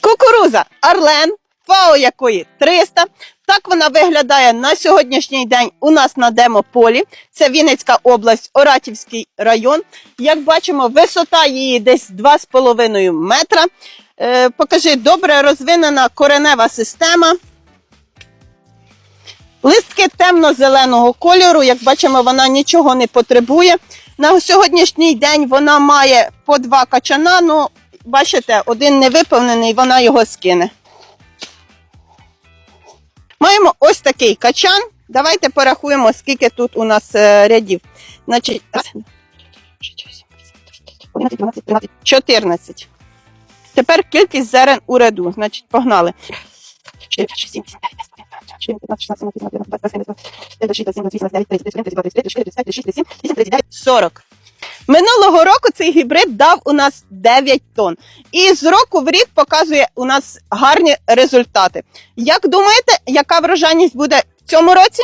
Кукуруза Арлен, ФАО якої 300. Так вона виглядає на сьогоднішній день у нас на демополі. Це Вінницька область, Оратівський район. Як бачимо, висота її десь 2,5 метра. Е, покажи, добре розвинена коренева система. Листки темно-зеленого кольору. Як бачимо, вона нічого не потребує. На сьогоднішній день вона має по два качана. Ну, бачите, один не виповнений, вона його скине. Маємо ось такий качан. Давайте порахуємо, скільки тут у нас е, рядів. Значить, раз, два, три, чотири, сім, вісім, дев'ять, 11, 12, 14. Тепер кількість зерен у ряду. Значить, погнали. 4, 5, 6, 7, 8, 9, 10, 11, 12, 13, 14, 15, 16, 17, 18, 19, 20, 21, 22, 23, 24, 25, 26, 27, 28, 29, 30, 39, 40. Минулого року цей гібрид дав у нас 9 тонн. І з року в рік показує у нас гарні результати. Як думаєте, яка врожайність буде в цьому році?